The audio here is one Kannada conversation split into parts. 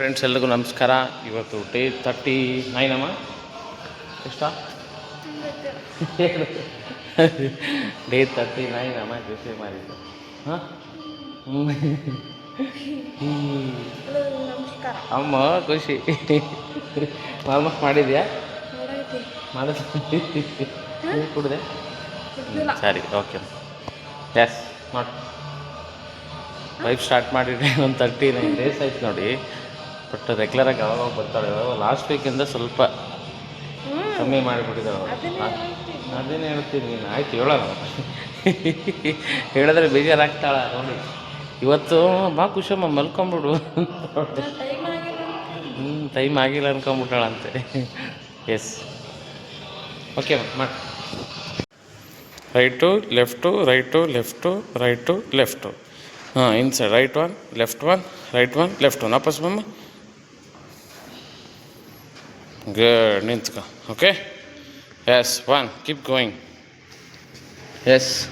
ಫ್ರೆಂಡ್ಸ್ ಎಲ್ರಿಗೂ ನಮಸ್ಕಾರ. ಇವತ್ತು ಡೇ ತರ್ಟಿ ನೈನ್ ಅಮ್ಮ? ಎಷ್ಟ? ಡೇ ತರ್ಟಿ ನೈನ್ ಅಮ್ಮ ಜೊತೆ ಮಾಡಿದ್ದು. ಹಾಂ? ಅಮ್ಮ ಖುಷಿ. ಆಲ್ಮೋಸ್ಟ್ ಮಾಡಿದ್ಯಾ? ಮಾಡಿದ ಕುಡಿದೆ? ಸರಿ ಓಕೆ. ಎಸ್ ನೋಡಿ ಲೈಫ್ ಸ್ಟಾರ್ಟ್ ಮಾಡಿದ್ರೆ ಒಂದು ತರ್ಟಿ ನೈನ್ ಡೇಸ್ ಆಯ್ತು ನೋಡಿ. ಬಟ್ ರೆಗ್ಯುಲರಾಗಿ ಯಾವಾಗ ಬರ್ತಾಳೆ? ಲಾಸ್ಟ್ ವೀಕಿಂದ ಸ್ವಲ್ಪ ಕಮ್ಮಿ ಮಾಡಿಬಿಟ್ಟಿದ್ದಾಳೆ. ಅದೇನು ಹೇಳ್ತೀನಿ. ನೀನು. ಆಯ್ತು ಹೇಳೋಣ ಹೇಳಿದ್ರೆ ಬೇಜಾರಾಗ್ತಾಳೆ ನೋಡಿ. ಇವತ್ತು ಬಾ ಖುಷಮ್ಮ ಮಲ್ಕೊಂಬಿಡು ಟೈಮ್ ಆಗಿಲ್ಲ ಹ್ಞೂ ಟೈಮ್ ಆಗಿಲ್ಲ ಅನ್ಕೊಂಬಿಟ್ಟಾಳಂತೆ ಎಸ್ ಓಕೆ ಮಾಡಿ. Right left right left right left ಹಾಂ inside right one left one right one left one ವಾಪಸ್ ಬಮ್ಮ. Good ನಿಂತ್ಕೊ okay yes one keep going yes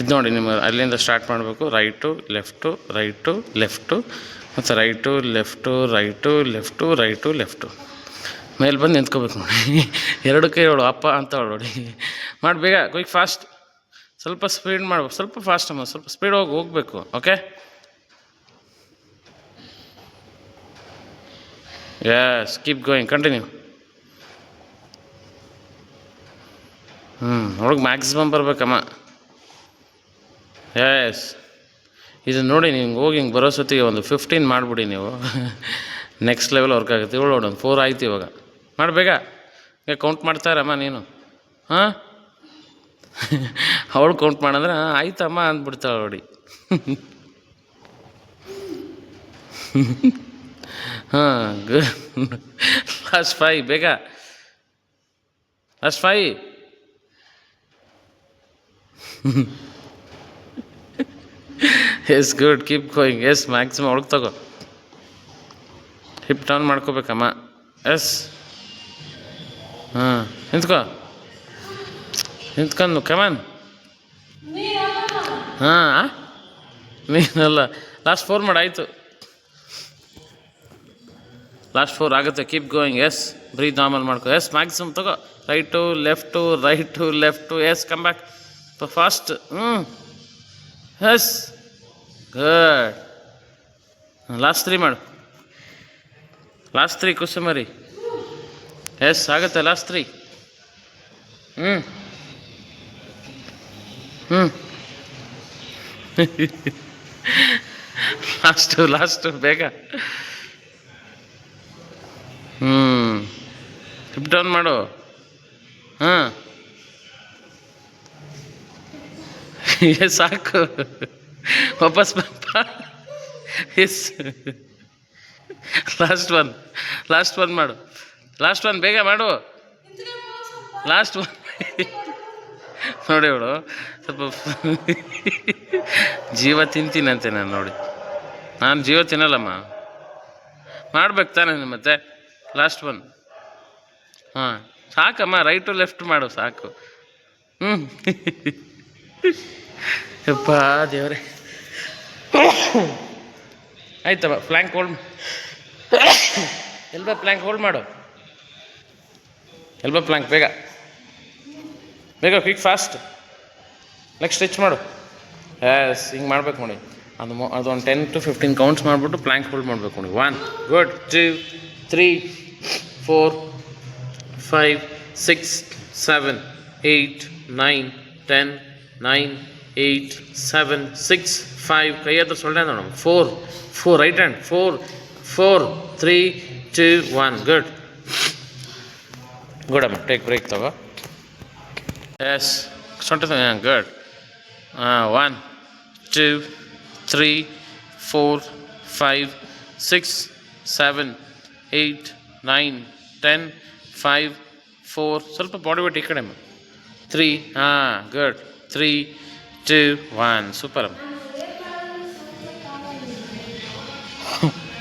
ಇದು ನೋಡಿ ನಿಮ್ಮ ಅಲ್ಲಿಂದ ಸ್ಟಾರ್ಟ್ ಮಾಡಬೇಕು. ರೈಟು ಲೆಫ್ಟು ರೈಟು ಲೆಫ್ಟು ಮತ್ತು right left right left right left ಮೇಲೆ ಬಂದು ನಿಂತ್ಕೋಬೇಕು ನೋಡಿ. ಎರಡು ಹೇಳು ಅಪ್ಪ ಅಂತ ಹೇಳು ನೋಡಿ. ಮಾಡಿ ಬೇಗ ಕ್ವಿಕ್ ಫಾಸ್ಟ್ ಸ್ವಲ್ಪ ಸ್ಪೀಡ್ ಮಾಡ್ಬೇಕು. ಸ್ವಲ್ಪ ಫಾಸ್ಟ್ ಅಮ್ಮ, ಸ್ವಲ್ಪ ಸ್ಪೀಡ್ ಹೋಗಿ ಹೋಗಬೇಕು okay yes keep going continue ಹ್ಞೂ ಒಳಗೆ ಮ್ಯಾಕ್ಸಿಮಮ್ ಬರಬೇಕಮ್ಮ ಎಸ್ ಇದು ನೋಡಿ ನಿಮ್ಗೆ ಹೋಗಿ ಹಿಂಗೆ ಬರೋ ಸತಿಗೆ ಒಂದು ಫಿಫ್ಟೀನ್ ಮಾಡಿಬಿಡಿ ನೀವು. ನೆಕ್ಸ್ಟ್ ಲೆವೆಲ್ ವರ್ಕ್ ಆಗುತ್ತೆ. ನೋಡೋಣ ಒಂದು ಫೋರ್ ಆಯ್ತು ಇವಾಗ. ಮಾಡಬೇಕಾ ಈಗ ಕೌಂಟ್ ಮಾಡ್ತಾರಮ್ಮ ನೀನು. ಹಾಂ? ಅವಳು ಕೌಂಟ್ ಮಾಡಂದ್ರೆ "ಹಾಂ, ಆಯ್ತಮ್ಮ ಅಂದ್ಬಿಡ್ತಾಳೆ ನೋಡಿ. ಹಾಂ ಲಾಸ್ಟ್ ಫೈ ಬೇಗ. First five. Yes good keep going. Yes maximum ಒಳಗೆ ತಗೋ. ಹಿಪ್ ಡೌನ್ ಮಾಡ್ಕೋಬೇಕಮ್ಮ. ಎಸ್. ಹಾಂ ನಿಂತ್ಕೋ. ನಿಂತ್ಕೊಂಡು ಕಮಾನ್ ಹಾಂ ನೀನಲ್ಲ. ಲಾಸ್ಟ್ ಫೋರ್ ಮಾಡಿ ಆಯಿತು. ಲಾಸ್ಟ್ ಫೋರ್ ಆಗುತ್ತೆ keep going yes breathe normal ಮಾಡ್ಕೊ ಎಸ್ ಮ್ಯಾಕ್ಸಿಮಮ್ ತಗೋ right left right left yes come back fast ಹ್ಞೂ ಎಸ್ ಗುಡ್ ಲಾಸ್ಟ್ ತ್ರೀ ಮಾಡು ಲಾಸ್ಟ್ ತ್ರೀ ಕುಸುಮರಿ ಎಸ್ ಆಗುತ್ತೆ ಲಾಸ್ಟ್ ತ್ರೀ ಹ್ಞೂ ಹ್ಞೂ ಲಾಸ್ಟು ಲಾಸ್ಟು ಬೇಗ ಹಿಪ್ ಡೌನ್ ಮಾಡು. ಹಾಂ. ಸಾಕು. ವಾಪಸ್ ಬಪ್ಪ yes. Last one last one ಮಾಡು. ಲಾಸ್ಟ್ ಒನ್ ಬೇಗ ಮಾಡು. ಲಾಸ್ಟ್ ಒನ್ ನೋಡಿ ಅವಳು. ಸ್ವಲ್ಪ ಜೀವ ತಿಂತೀನಂತೆ ನಾನು ನೋಡಿ. ನಾನು ಜೀವ ತಿನ್ನಲ್ಲಮ್ಮ. ಮಾಡ್ಬೇಕು ತಾನೇ ಮತ್ತೆ. ಲಾಸ್ಟ್ ಒನ್ ಹಾಂ, ಸಾಕಮ್ಮ ರೈಟು ಲೆಫ್ಟ್ ಮಾಡು, ಸಾಕು. ಹ್ಞೂ ಯಪ್ಪ, ದೇವರೇ. ಆಯ್ತಮ್ಮ plank hold elbow plank hold ಮಾಡು. ಎಲ್ಬ ಪ್ಲ್ಯಾಂಕ್ ಬೇಗ. ಬೇಗ ಕ್ವಿಕ್ ಫಾಸ್ಟ್ ನೆಕ್ಸ್ಟ್ ಸ್ಟಿಚ್ ಮಾಡು. ಎಸ್ ಹಿಂಗೆ ಮಾಡ್ಬೇಕು ನೋಡಿ. ಅದು ಅದು ಒಂದು ಟೆನ್ ಟು ಫಿಫ್ಟೀನ್ ಕೌಂಟ್ಸ್ ಮಾಡಿಬಿಟ್ಟು ಪ್ಲ್ಯಾಂಕ್ ಹೋಲ್ಡ್ ಮಾಡಬೇಕು ನೋಡಿ. One good two three four five six seven eight nine ten nine eight seven six five ಕೈ ಹತ್ರ ಸೊಳ್ಳೆ ನೋಡಮ್ four four right hand four four three two one good good ಅಮ್ಮ ಟೇಕ್ ಬ್ರೇಕ್ ತಗೋ ಎಸ್ ಸೊಂಟ good one two three four five six seven eight nine ten five four ಸ್ವಲ್ಪ ಬಾಡಿ ವೇಟ್ ಈ ಕಡೆ ತ್ರೀ ಹಾಂ good three two one super ಅಮ್ಮ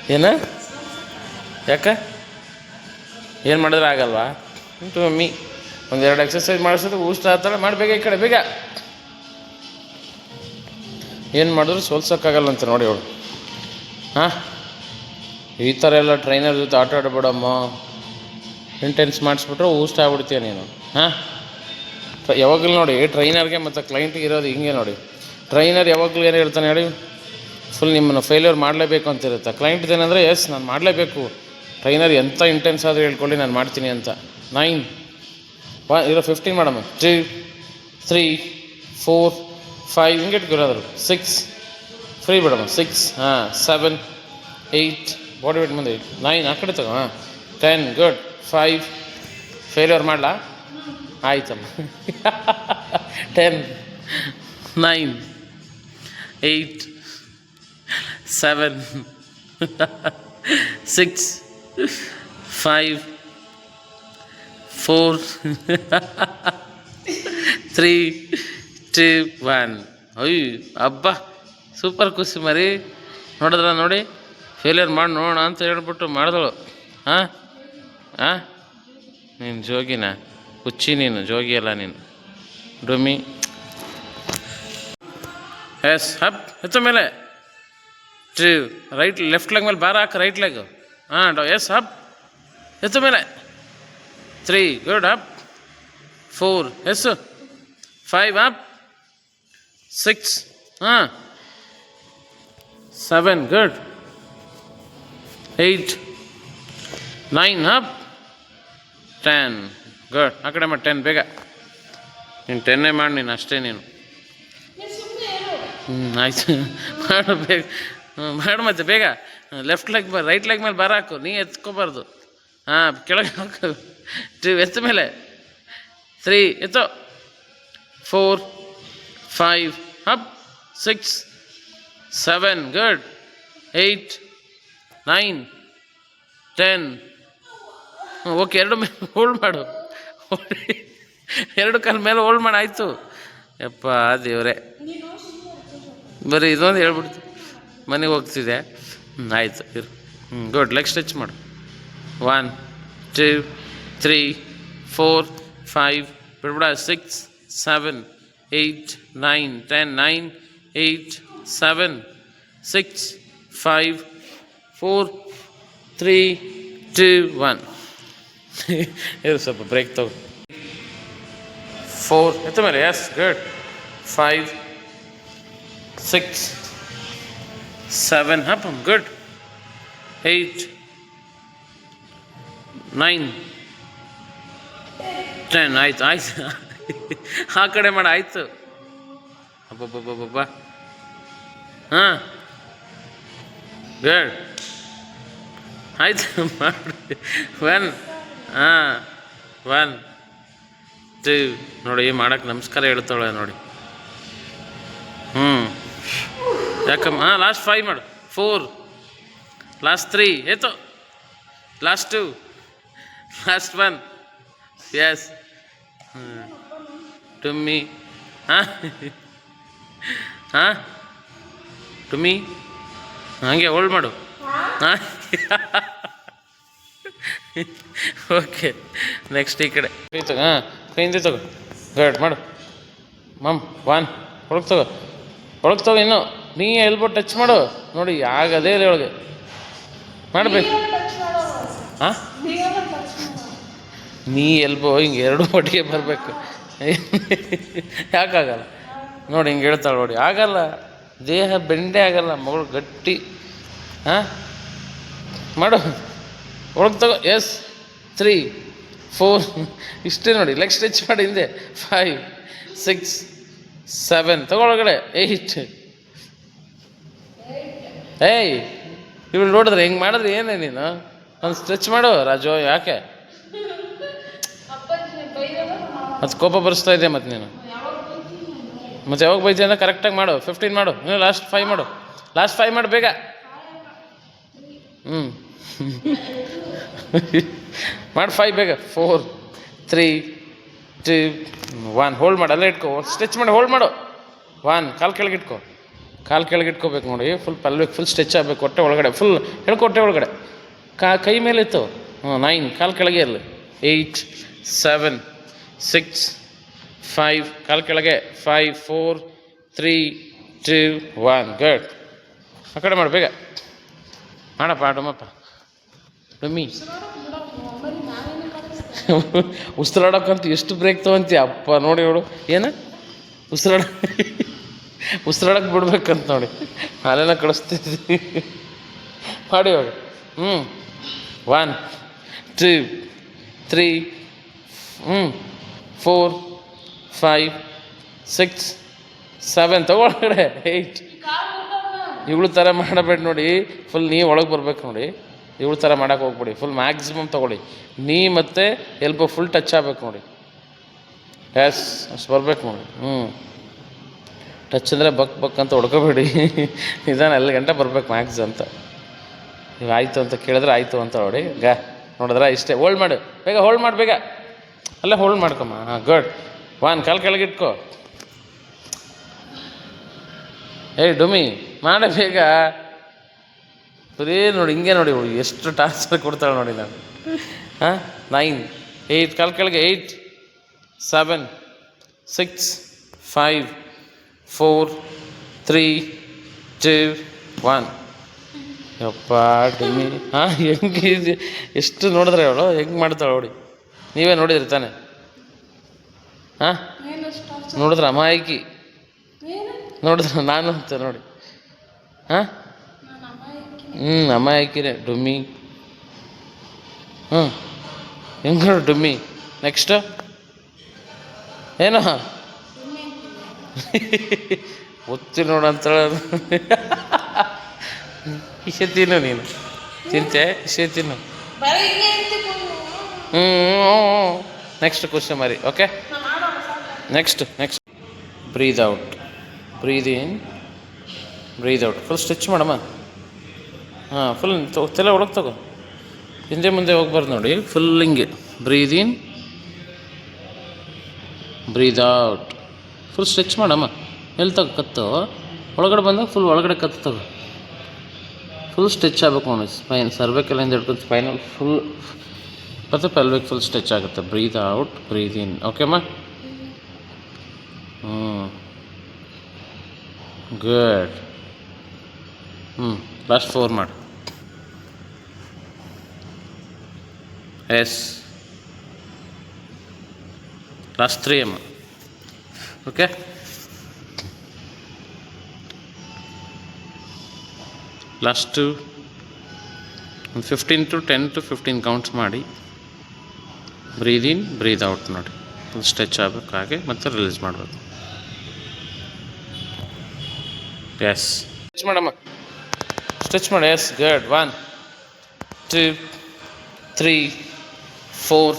ಏನ? ಯಾಕ? ಏನು ಮಾಡಿದ್ರೆ ಆಗಲ್ವಾ? ಉಂಟು, ಮಮ್ಮಿ. ಒಂದೆರಡು ಎಕ್ಸಸೈಸ್ ಮಾಡಿಸೋದು ಊಷ್ಟ ಆತಾಳೆ ಮಾಡಬೇಕ ಈ ಕಡೆ, ಬೇಗ. ಏನು ಮಾಡಿದ್ರು ಸೋಲ್ಸೋಕ್ಕಾಗಲ್ಲ ಅಂತ ನೋಡಿ ಅವಳು. ಹಾಂ? ಈ ಥರ ಎಲ್ಲ ಟ್ರೈನರ್ ಜೊತೆ ಆಟ ಆಡಬೇಡಮ್ಮ. ಇಂಟೆನ್ಸ್ ಮಾಡಿಸ್ಬಿಟ್ರೆ ಊಸ್ಟ್ ಆಗ್ಬಿಡ್ತೀಯ ನೀನು. ಹಾಂ? ಯಾವಾಗಲೂ ನೋಡಿ, ಟ್ರೈನರ್ಗೆ ಮತ್ತು ಕ್ಲೈಂಟ್ಗೆ ಇರೋದು ಹಿಂಗೆ ನೋಡಿ. ಟ್ರೈನರ್ ಯಾವಾಗಲೂ ಏನು ಹೇಳ್ತಾನೆ ಹೇಳಿ? ಫುಲ್ ನಿಮ್ಮನ್ನು ಫೇಲ್ಯೂರ್ ಮಾಡಲೇಬೇಕು ಅಂತಿರುತ್ತೆ ಕ್ಲೈಂಟ್ ಏನಂದರೆ ಎಸ್ ನಾನು ಮಾಡಲೇಬೇಕು. ಟ್ರೈನರ್ ಎಂಥ ಇಂಟೆನ್ಸ್ ಆದರೂ ಹೇಳ್ಕೊಳ್ಳಿ, ನಾನು ಮಾಡ್ತೀನಿ ಅಂತ. ನೈನ್ ವಾ ಇರೋ ಫಿಫ್ಟೀನ್ ಮಾಡಮ್ಮ ತ್ರೀ ತ್ರೀ ಫೋರ್ ಫೈವ್ ಹಿಂಗೆ ಇಟ್ಕೊಳ್ಳೋದ್ರು ಸಿಕ್ಸ್ ಫ್ರೀ ಬಿಡಮ್ಮ. ಸಿಕ್ಸ್ ಹಾಂ ಸೆವೆನ್ ಏಯ್ಟ್ ಬಾಡಿ ವೇಟ್ ಮುಂದೆ. ನೈನ್ ಆ ಕಡೆ ತಗೋ, ಹಾಂ. ಟೆನ್ ಗುಡ್ ಫೈವ್ ಫೇಲ್ಯೂರ್ ಮಾಡಲಾ? ಆಯ್ತಮ್ಮ. Ten nine eight seven six five four three two one ಅಯ್ಯ, ಅಬ್ಬಾ. ಸೂಪರ್ ಖುಷಿ ಮರಿ. ನೋಡಿದ್ರ ನೋಡಿ? ಫೇಲ್ಯೂರ್ ಮಾಡಿ ನೋಡೋಣ ಅಂತ ಹೇಳ್ಬಿಟ್ಟು ಮಾಡಿದಳು. ಹಾಂ ಹಾಂ? ನೀನು ಜೋಗಿನ? ಹುಚ್ಚಿ ನೀನು, ಜೋಗಿ ಅಲ್ಲ ನೀನು. ಡುಮ್ಮಿ ಎಸ್, ಹಪ್ ಎತ್ತ ಮೇಲೆ. ಟ್ರೂ ರೈಟ್, ಲೆಫ್ಟ್ ಲೆಗ್ ಮೇಲೆ, ಬಾರ ಹಾಕು, ರೈಟ್ ಲೆಗ್. ಹಾಂ ಡೋ, ಎಸ್, ಹಪ್. ಎತ್ತ ಮೇಲೆ. Three, good up four, yes. Five up six. ಹಾಂ seven, good. Eight. Nine up ten good ಆ ಕಡೆ ಮಾಡಿ ಟೆನ್ ಬೇಗ. ನೀನು ಟೆನ್ನೇ ಮಾಡಿ ನೀನು ಅಷ್ಟೇ ನೀನು. ಹ್ಞೂ ಆಯ್ತು. ಮಾಡು ಬೇಗ. ಹ್ಞೂ ಮಾಡು ಮತ್ತೆ ಬೇಗ. ಲೆಫ್ಟ್ ಲೆಗ್ ಬ ರೈಟ್ ಲೆಗ್ ಮೇಲೆ ಬರ ಹಾಕು. ನೀ ಎತ್ಕೋಬಾರ್ದು. ಹಾಂ ಕೆಳಗೆ ಹಾಕು. ಟ್ರೀ ಎತ್ತ ಮೇಲೆ. Three ಎತ್ತೋ. Four five up six seven good eight nine ten okay, ಎರಡು ಮೇಲೆ ಹೋಲ್ಡ್ ಮಾಡು. ಎರಡು ಕಾಲ ಮೇಲೆ ಹೋಲ್ಡ್ ಮಾಡಿ, ಆಯಿತು. ಯಪ್ಪ, ದೇವ್ರೆ. ಬರೀ ಇದೊಂದು ಹೇಳ್ಬಿಡ್ತು. ಮನೆಗೆ ಹೋಗ್ತಿದೆ ಹ್ಞೂ ಆಯಿತು, ಇರು. ಹ್ಞೂ ಗುಡ್ ಲೆಗ್ ಸ್ಟ್ರೆಚ್ ಮಾಡು. One two three four five ಬಿಡ್ಬಿಡ six seven eight nine ten nine eight seven six five four three two one ಇರು ಸ್ವಲ್ಪ ಬ್ರೇಕ್ ತಗೋ ಫೋರ್ ಎತ್ತ ಮೇಲೆ yes good five six seven ಹಪ್ good eight nine ten ಆಯ್ತು ಆಯ್ತು ಆ ಕಡೆ ಮಾಡ. ಆಯ್ತು. ಅಬ್ಬಬ್ಬಬ್ಬಬ್ಬ ಹಾಂ. ಗುಡ್ ಆಯ್ತು. ಮಾಡಿ. ಒನ್ ಹಾಂ ಒನ್ ಟೂ ನೋಡಿ ಮಾಡಕ್ಕೆ ನಮಸ್ಕಾರ ಹೇಳ್ತಾಳೆ ನೋಡಿ. ಹ್ಞೂ ಯಾಕಮ್ಮ? ಹಾಂ ಲಾಸ್ಟ್ ಫೈವ್ ಮಾಡು. Four last three ಏತು last two last one yes ಟುಮ್ಮಿ ಹಾಂ? ಹಾಂ? ಟುಮ್ಮಿ ಹಾಗೆ ಹೋಲ್ಡ್ ಮಾಡು. ಹಾಂ? ಓಕೆ ನೆಕ್ಸ್ಟ್ ಈ ಕಡೆ. ತಗೋ ಹಾಂ ಕೈಯಿಂದ ತಗೋ. ಗೈಡ್ ಮಾಡು. ಮಮ್ ವಾನ್ ಒಳಗೆ ತಗೋ. ಒಳಗೆ ತಗೋ ಇನ್ನು. ನೀ ಎಲ್ಬೋ ಟಚ್ ಮಾಡು. ನೋಡಿ ಆಗದೇ ಇಲ್ಲ ಒಳಗೆ ಮಾಡಬೇಕು. ಹಾಂ? ನೀ ಎಲ್ಬೋ ಹಿಂಗೆ ಎರಡು ಒಟ್ಟಿಗೆ ಬರಬೇಕು. ಯಾಕಾಗಲ್ಲ? ನೋಡಿ ಹಿಂಗೆ ಹೇಳ್ತಾಳೆ ನೋಡಿ. ಆಗಲ್ಲ. ದೇಹ ಬೆಂಡೆ ಆಗಲ್ಲ. ಮಗಳು ಗಟ್ಟಿ. ಹಾಂ? ಮಾಡು. ಒಳಗೆ ತಗೋ, ಎಸ್, ತ್ರೀ, ಫೋರ್, ಇಷ್ಟೇ ನೋಡಿ, ಲೆಗ್ ಸ್ಟ್ರೆಚ್ ಮಾಡಿ ಹಿಂದೆ, ಫೈವ್, ಸಿಕ್ಸ್, ಸೆವೆನ್ ತಗೊಳಗಡೆ ಏಯ್ಟ್. ಏಯ್ ಇವ್ರು ನೋಡಿದ್ರೆ ಹೆಂಗೆ ಮಾಡಿದ್ರೆ ಏನೇ ನೀನು? ಒಂದು ಸ್ಟ್ರೆಚ್ ಮಾಡು, ರಾಜು, ಯಾಕೆ? ಅದು ಕೋಪ ಬರಿಸ್ತಾ ಇದೆ ಮತ್ತೆ ನೀನು? ಮತ್ತೆ ಯಾವಾಗ ಬೈತೀಯ ಅಂದ್ರೆ ಕರೆಕ್ಟಾಗಿ ಮಾಡು ಫಿಫ್ಟೀನ್ ಮಾಡು ನೀನು ಲಾಸ್ಟ್ ಫೈವ್ ಮಾಡು. ಲಾಸ್ಟ್ ಫೈವ್ ಮಾಡು ಬೇಗ. ಹ್ಞೂ ಮಾಡಿ ಫೈವ್ ಬೇಗ. Four three two one hold ಮಾಡು, ಅಲ್ಲೇ ಇಟ್ಕೋ. ಸ್ಟ್ರೆಚ್ ಮಾಡಿ ಹೋಲ್ಡ್ ಮಾಡು. ಒನ್ ಕಾಲು ಕೆಳಗೆ ಇಟ್ಕೋ. ಕಾಲು ಕೆಳಗೆ ಇಟ್ಕೋಬೇಕು ನೋಡಿ. ಫುಲ್ ಪಲ್ಬೇಕು ಫುಲ್ ಸ್ಟ್ರೆಚ್ ಆಗಬೇಕು, ಹೊಟ್ಟೆ ಒಳಗಡೆ. ಫುಲ್ ಹೇಳ್ಕೊ ಹೊಟ್ಟೆ ಒಳಗಡೆ. ಕಾ, ಕೈ ಮೇಲೆ ಇತ್ತು ಹ್ಞೂ ನೈನ್ ಕಾಲು ಕೆಳಗೆ ಇರಲಿ. ಏಯ್ಟ್ ಸೆವೆನ್ ಸಿಕ್ಸ್ ಫೈವ್ ಕಾಲು ಕೆಳಗೆ. Five four three two one good ಆ ಕಡೆ ಮಾಡು, ಬೇಗ. ಮಾಡಪ್ಪ ಡಮಪ್ಪ ಡಮ್ಮಿ ಉಸಿರಾಡೋಕ್ಕಂತ ಎಷ್ಟು ಬ್ರೇಕ್ ತೊಗೊಂತೀಯ? ಅಪ್ಪ ನೋಡಿ ಅವಳು ಏನು? ಉಸಿರಾಡ ಉಸಿರಾಡಕ್ಕೆ ಬಿಡ್ಬೇಕಂತ ನೋಡಿ. ಹಾಲೆಲ್ಲ ಕಳಿಸ್ತಿದ್ವಿ ಮಾಡಿ ಅವಳು ಹ್ಞೂ ಒನ್ ಟೂ ತ್ರೀ ಹ್ಞೂ ಫೋರ್ ಫೈವ್ ಸಿಕ್ಸ್ ಸೆವೆನ್ ತಗೊಳಗಡೆ ಏಯ್ಟ್ ಇವಳು ಥರ ಮಾಡಬೇಡ ನೋಡಿ. ಫುಲ್ ನೀ ಒಳಗೆ ಬರ್ಬೇಕು ನೋಡಿ. ಇವಳು ಥರ ಮಾಡೋಕೆ ಹೋಗ್ಬಿಡಿ. ಫುಲ್ ಮ್ಯಾಕ್ಸಿಮಮ್ ತೊಗೊಳ್ಳಿ. ನೀ ಮತ್ತು ಎಲ್ಬೋ ಫುಲ್ ಟಚ್ ಆಗಬೇಕು ನೋಡಿ. ಎಸ್ ಅಷ್ಟು ಬರ್ಬೇಕು ನೋಡಿ. ಹ್ಞೂ ಟಚ್ ಅಂದರೆ ಬಕ್ ಬಕ್ ಅಂತ ಹೊಡ್ಕೋಬೇಡಿ. ನಿಧಾನ ಎಲ್ಲ ಗಂಟೆ ಬರ್ಬೇಕು ಮ್ಯಾಕ್ಸ್ ಅಂತ. ನೀವು ಆಯಿತು ಅಂತ ಕೇಳಿದ್ರೆ ಆಯಿತು ಅಂತ ನೋಡಿ. ಗ, ನೋಡಿದ್ರೆ ಇಷ್ಟೇ. ಹೋಲ್ಡ್ ಮಾಡು. ಬೇಗ ಹೋಲ್ಡ್ ಮಾಡಿ, ಬೇಗ. ಅಲ್ಲೇ ಹೋಲ್ಡ್ ಮಾಡ್ಕೊಮ್ಮ. ಹಾಂ ಗುಡ್ ವಾನ್ ಕಾಲು ಕೆಳಗಿಟ್ಕೋ ಏಯ್, ಡುಮಿ, ಮಾಡ ಬೇಗ. ಬರೀ ನೋಡಿ ಹಿಂಗೆ ನೋಡಿ ಎಷ್ಟು ಟಾರ್ಚರ್ ಕೊಡ್ತಾಳೆ ನೋಡಿ ನಾನು. ಹಾಂ ನೈನ್ ಏಯ್ಟ್ ಕಾಲು ಕೆಳಗೆ eight seven six five four three two one ಯಪ್ಪ ಡುಮಿ ಹಾಂ ಹೆಂಗೆ ಎಷ್ಟು ನೋಡಿದ್ರೆ ಅವಳು ಹೆಂಗೆ ಮಾಡ್ತಾಳೆ ನೋಡಿ. ನೀವೇ ನೋಡಿದ್ರಿ ತಾನೆ. ಹಾಂ ನೋಡಿದ್ರ ಅಮಾಯಕಿ? ನೋಡಿದ್ರೆ ನಾನು ಅಂತ ನೋಡಿ. ಹಾಂ? ಹ್ಞೂ ಅಮಾಯಕಿನೇ ಡುಮ್ಮಿ. ಹ್ಞೂ ಹೆಂಗೆ ಡುಮ್ಮಿ? ನೆಕ್ಸ್ಟು ಏನೋ? ಒತ್ತಿ ನೋಡು ಇಷ್ಟೇ ತಿನ್ನು ನೀನು. ತಿಂತೆ, ಇಷ್ಟೇ ತಿನ್ನು. ಹ್ಞೂ ನೆಕ್ಸ್ಟ್ ಕ್ವಶನ್ ಮರಿ okay next next breathe out breathe in breathe out full stitch ಮಾಡಮ್ಮ. ಹಾಂ ಫುಲ್ ತಲೆ ಒಳಗೆ ತಗೋ. ಹಿಂದೆ ಮುಂದೆ ಹೋಗ್ಬಾರ್ದು ನೋಡಿ. ಫುಲ್ ಹಿಂಗೆ. Breathe in breathe out full stretch ಮಾಡಮ್ಮ. ಎಲ್ಲಿ ತಗೋ, ಕತ್ತು. ಒಳಗಡೆ ಬಂದಾಗ ಫುಲ್ ಒಳಗಡೆ ಕತ್ತು ತಗೋ. ಫುಲ್ ಸ್ಟ್ರೆಚ್ ಆಗಬೇಕು ನೋಡಿ ಸ್ಪೈನ್ ಸರ್ವೆಕಲ್ಲಿಂದ ಹಿಡ್ಕೊಂಡು ಸ್ಪೈನಲ್ ಫುಲ್ ಮತ್ತು ಪೆಲ್ವಿಕ್ ಫುಲ್ ಸ್ಟ್ರೆಚ್ ಆಗುತ್ತೆ. ಬ್ರೀದ್ ಔಟ್ ಬ್ರೀದ್ ಇನ್ ಓಕೆಮ್ಮ ಹ್ಞೂ ಗುಡ್ ಹ್ಞೂ ಲಾಸ್ಟ್ ಫೋರ್ ಮಾಡಿ. ಎಸ್ ಲಾಸ್ಟ್ ತ್ರೀ ಅಮ್ಮ ಓಕೆ ಲಾಸ್ಟು ಒಂದು fifteen to ten to fifteen counts ಮಾಡಿ ಬ್ರೀದ್ ಇನ್ ಬ್ರೀದ್ ಔಟ್ ನೋಡಿ ಫುಲ್ ಸ್ಟ್ರೆಚ್ ಆಗಬೇಕು. ಹಾಗೆ ಮತ್ತೆ ರಿಲೀಸ್ ಮಾಡಬೇಕು. ಎಸ್ ಸ್ಟ್ರೆಚ್ ಮಾಡಮ್ಮ ಸ್ಟ್ರೆಚ್ ಮಾಡಿ. Yes good one two three four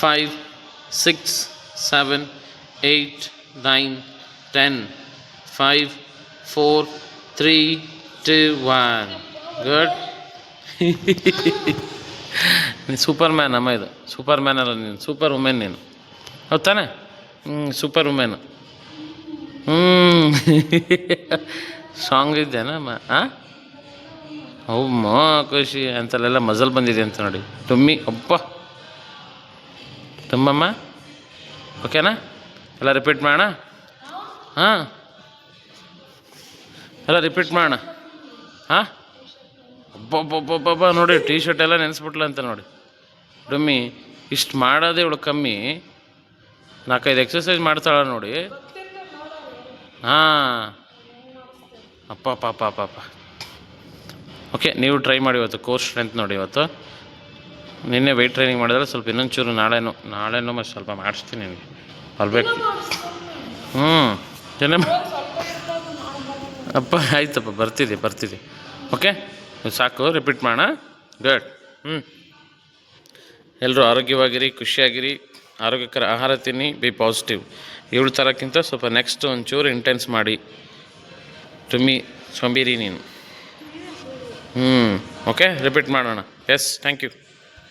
five six seven eight nine ten five four three two one good ನೀನು ಸೂಪರ್ ಮ್ಯಾನ್ ಅಮ್ಮ ಇದು. ಸೂಪರ್ ಮ್ಯಾನ್ ಅಲ್ಲ ನೀನು. ಸೂಪರ್ ವುಮೆನ್ ನೀನು. ಹೌದು ತಾನೆ ಹ್ಞೂ ಸೂಪರ್ ವುಮೆನ್ ಹ್ಞೂ ಸಾಂಗ್ ಇದ್ದೇನಮ್ಮ ಹಾಂ ಹೌಮ್ಮ ಖುಷಿ. ಅಂತಲ್ಲೆಲ್ಲ ಮಜಲ್ ಬಂದಿದೆ ಅಂತ ನೋಡಿ. ತುಮ್ಮಿ ಅಪ್ಪ ತುಂಬಮ್ಮ ಓಕೆನಾ ಎಲ್ಲ ರಿಪೀಟ್ ಮಾಡೋಣ? ಹಾಂ? ಎಲ್ಲ ರಿಪೀಟ್ ಮಾಡೋಣ? ಹಾಂ? ಒಬ್ಬೊಬ್ಬೊಬ್ಬೊಬ್ಬ ನೋಡಿ ಟೀ ಶರ್ಟ್ ಎಲ್ಲ ನೆನೆಸ್ಬಿಟ್ಲ ಅಂತ ನೋಡಿ. ಡುಮ್ಮಿ, ಇಷ್ಟು ಮಾಡೋದೇ ಇವಳು ಕಮ್ಮಿ. ನಾಲ್ಕೈದು ಎಕ್ಸಸೈಸ್ ಮಾಡ್ತಾಳ ನೋಡಿ. ಹಾಂ. ಅಪ್ಪ ಪಾಪ ಪಾಪ ಓಕೆ ನೀವು ಟ್ರೈ ಮಾಡಿ ಇವತ್ತು ಕೋರ್ ಸ್ಟ್ರೆಂತ್ ನೋಡಿ ಇವತ್ತು. ನಿನ್ನೆ ವೆಯ್ಟ್ ಟ್ರೈನಿಂಗ್ ಮಾಡಿದ್ರೆ ಸ್ವಲ್ಪ ಇನ್ನೊಂಚೂರು ನಾಳೆನೂ ನಾಳೆನೂ ಮತ್ತೆ ಸ್ವಲ್ಪ ಮಾಡಿಸ್ತೀನಿ ನಿನಗೆ. ಬರ್ಬೇಕು. ಹ್ಞೂ ಚೆನ್ನ ಅಪ್ಪ, ಆಯ್ತಪ್ಪ, ಬರ್ತಿದ್ದೆ ಬರ್ತಿದ್ದೆ. ಓಕೆ ಸಾಕು ರಿಪೀಟ್ ಮಾಡೋಣ ಗುಡ್ ಹ್ಞೂ ಎಲ್ಲರೂ ಆರೋಗ್ಯವಾಗಿರಿ, ಖುಷಿಯಾಗಿರಿ, ಆರೋಗ್ಯಕರ ಆಹಾರ ತಿನ್ನಿ ಬಿ ಪಾಸಿಟಿವ್ ಏಳು ಥರಕ್ಕಿಂತ ಸ್ವಲ್ಪ ನೆಕ್ಸ್ಟ್ ಒಂಚೂರು ಇಂಟೆನ್ಸ್ ಮಾಡಿ. ತುಮ್ಮಿ ಸೊಂಬೀರಿ ನೀನು. ಹ್ಞೂ ಓಕೆ ರಿಪೀಟ್ ಮಾಡೋಣ. Yes thank you